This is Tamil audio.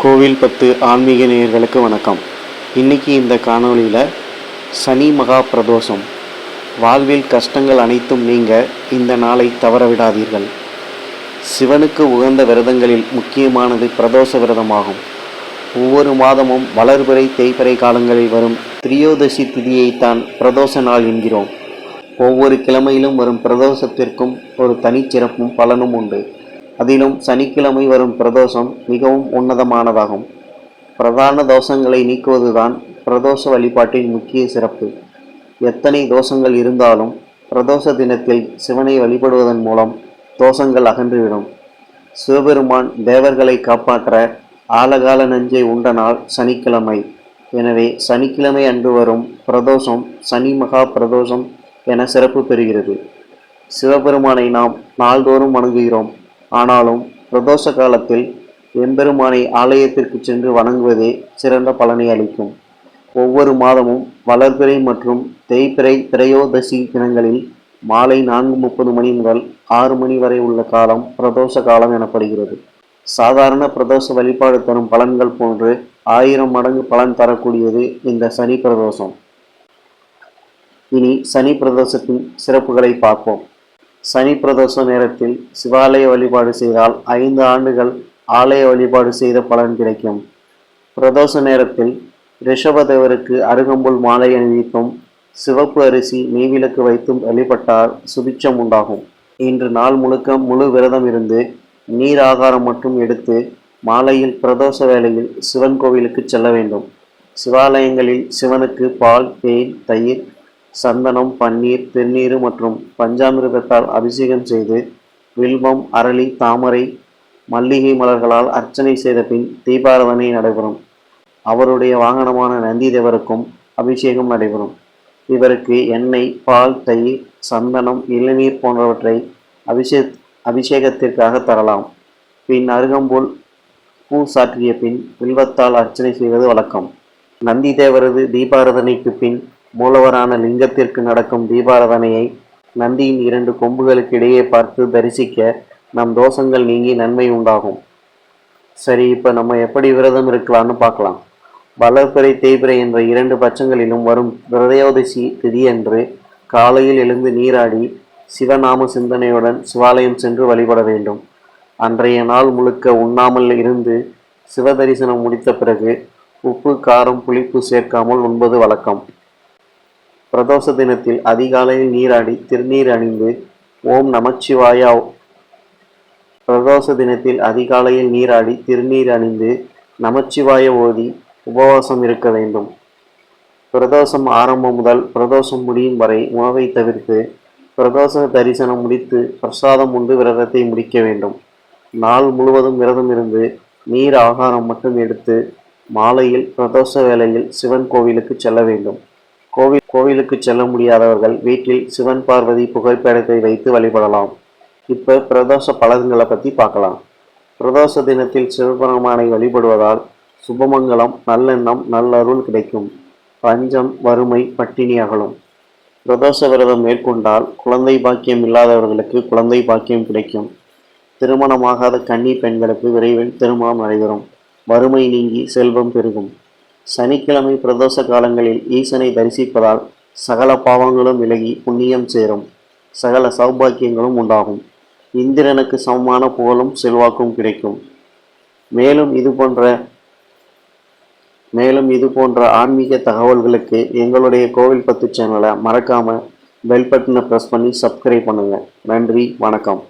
கோவில் பத்து ஆன்மீக நேயர்களுக்கு வணக்கம். இன்னைக்கு இந்த காணொளியில் சனி மகா பிரதோஷம் வாழ்வில் கஷ்டங்கள் அனைத்தும் நீங்க இந்த நாளை தவற விடாதீர்கள். சிவனுக்கு உகந்த விரதங்களில் முக்கியமானது பிரதோஷ விரதமாகும். ஒவ்வொரு மாதமும் வளர்பிறை தேய்பிறை காலங்களில் வரும் திரியோதசி திதியைத்தான் பிரதோஷ நாள் என்கிறோம். ஒவ்வொரு கிழமையிலும் வரும் பிரதோஷத்திற்கும் ஒரு தனிச்சிறப்பும் பலனும் உண்டு. அதிலும் சனிக்கிழமை வரும் பிரதோஷம் மிகவும் உன்னதமானதாகும். பிரதான தோஷங்களை நீக்குவதுதான் பிரதோஷ வழிபாட்டின் முக்கிய சிறப்பு. எத்தனை தோஷங்கள் இருந்தாலும் பிரதோஷ தினத்தில் சிவனை வழிபடுவதன் மூலம் தோஷங்கள் அகன்றுவிடும். சிவபெருமான் தேவர்களை காப்பாற்ற ஆலகால நஞ்சை உண்ட நாள் சனிக்கிழமை. எனவே சனிக்கிழமை அன்று வரும் பிரதோஷம் சனி மகா பிரதோஷம் என சிறப்பு பெறுகிறது. சிவபெருமானை நாம் நாள்தோறும் வணங்குகிறோம். ஆனாலும் பிரதோஷ காலத்தில் எம்பெருமானை ஆலயத்திற்கு சென்று வணங்குவதே சிறந்த பலனை அளிக்கும். ஒவ்வொரு மாதமும் வளர்பிறை மற்றும் தேய்பிறை திரையோதசி தினங்களில் மாலை நான்கு முப்பது மணி முதல் ஆறு மணி வரை உள்ள காலம் பிரதோஷ காலம் எனப்படுகிறது. சாதாரண பிரதோஷ வழிபாடு தரும் பலன்கள் போன்று ஆயிரம் மடங்கு பலன் தரக்கூடியது இந்த சனி பிரதோஷம். இனி சனி பிரதோஷத்தின் சிறப்புகளை பார்ப்போம். சனி பிரதோஷ நேரத்தில் சிவாலய வழிபாடு செய்தால் ஐந்து ஆண்டுகள் ஆலய வழிபாடு செய்த பலன் கிடைக்கும். பிரதோஷ நேரத்தில் ரிஷபதேவருக்கு அருகம்புல் மாலை அணிவித்தும் சிவப்பு அரிசி நெய்விளக்கு வைத்தும் வழிபட்டால் சுபிச்சம் உண்டாகும். இன்று நாள் முழுக்க முழு விரதம் இருந்து நீர் ஆகாரம் மட்டும் எடுத்து மாலையில் பிரதோஷ வேளையில் சிவன் கோவிலுக்கு செல்ல வேண்டும். சிவாலயங்களில் சிவனுக்கு பால் தேன் தயிர் சந்தனம் பன்னீர் திருநீர் மற்றும் பஞ்சாமிர்தத்தால் அபிஷேகம் செய்து வில்வம் அரளி தாமரை மல்லிகை மலர்களால் அர்ச்சனை செய்த பின் தீபாராதனை நடைபெறும். அவருடைய வாகனமான நந்திதேவருக்கும் அபிஷேகம் நடைபெறும். இவருக்கு எண்ணெய் பால் தயிர் சந்தனம் இளநீர் போன்றவற்றை அபிஷே அபிஷேகத்திற்காக தரலாம். பின் அருகம்புல் பூ சாற்றிய பின் வில்வத்தால் அர்ச்சனை செய்வது வழக்கம். நந்திதேவரது தீபாராதனைக்கு பின் மூலவரான லிங்கத்திற்கு நடக்கும் தீபாராதனையை நந்தியின் இரண்டு கொம்புகளுக்கு இடையே பார்த்து தரிசிக்க நம் தோஷங்கள் நீங்கி நன்மை உண்டாகும். சரி இப்போ நம்ம எப்படி விரதம் இருக்கலாம்னு பார்க்கலாம். வளர்பிறை தேய்பிறை என்ற இரண்டு பட்சங்களிலும் வரும் விரதயோதசி திதியன்று காலையில் எழுந்து நீராடி சிவநாம சிந்தனையுடன் சிவாலயம் சென்று வழிபட வேண்டும். அன்றைய நாள் முழுக்க உண்ணாமல் இருந்து சிவதரிசனம் முடித்த பிறகு உப்பு காரம் புளிப்பு சேர்க்காமல் உண்பது வழக்கம். பிரதோஷ தினத்தில் அதிகாலையில் நீராடி திருநீர் அணிந்து ஓம் நமச்சிவாயா. பிரதோஷ தினத்தில் அதிகாலையில் நீராடி திருநீர் அணிந்து நமச்சிவாய ஓதி உபவாசம் இருக்க வேண்டும். பிரதோஷம் ஆரம்பம் முதல் பிரதோஷம் முடியும் வரை உணவை தவிர்த்து பிரதோஷ தரிசனம் முடித்து பிரசாதம் உண்டு விரதத்தை முடிக்க வேண்டும். நாள் முழுவதும் விரதம் இருந்து நீர் ஆகாரம் மட்டும் எடுத்து மாலையில் பிரதோஷ வேளையில் சிவன் கோவிலுக்கு செல்ல வேண்டும். கோவில் கோவிலுக்கு செல்ல முடியாதவர்கள் வீட்டில் சிவன் பார்வதி புகைப்படத்தை வைத்து வழிபடலாம். இப்போ பிரதோஷ பலன்களை பற்றி பார்க்கலாம். பிரதோஷ தினத்தில் சிவபெருமானை வழிபடுவதால் சுபமங்கலம் நல்லெண்ணம் நல்லருள் கிடைக்கும். பஞ்சம் வறுமை பட்டினி அகலும். பிரதோஷ விரதம் மேற்கொண்டால் குழந்தை பாக்கியம் இல்லாதவர்களுக்கு குழந்தை பாக்கியம் கிடைக்கும். திருமணமாகாத கன்னி பெண்களுக்கு விரைவில் திருமணம் நடைபெறும். வறுமை நீங்கி செல்வம் பெருகும். சனிக்கிழமை பிரதோஷ காலங்களில் ஈசனை தரிசிப்பதால் சகல பாவங்களும் விலகி புண்ணியம் சேரும். சகல சௌபாக்கியங்களும் உண்டாகும். இந்திரனுக்கு சமமான புகழும் செல்வாக்கும் கிடைக்கும். மேலும் இது போன்ற மேலும் இது போன்ற ஆன்மீக தகவல்களுக்கு எங்களுடைய கோவில் பத்து சேனலை மறக்காமல் பெல் பட்டனை ப்ரெஸ் பண்ணி சப்ஸ்கிரைப் பண்ணுங்கள் நன்றி வணக்கம்.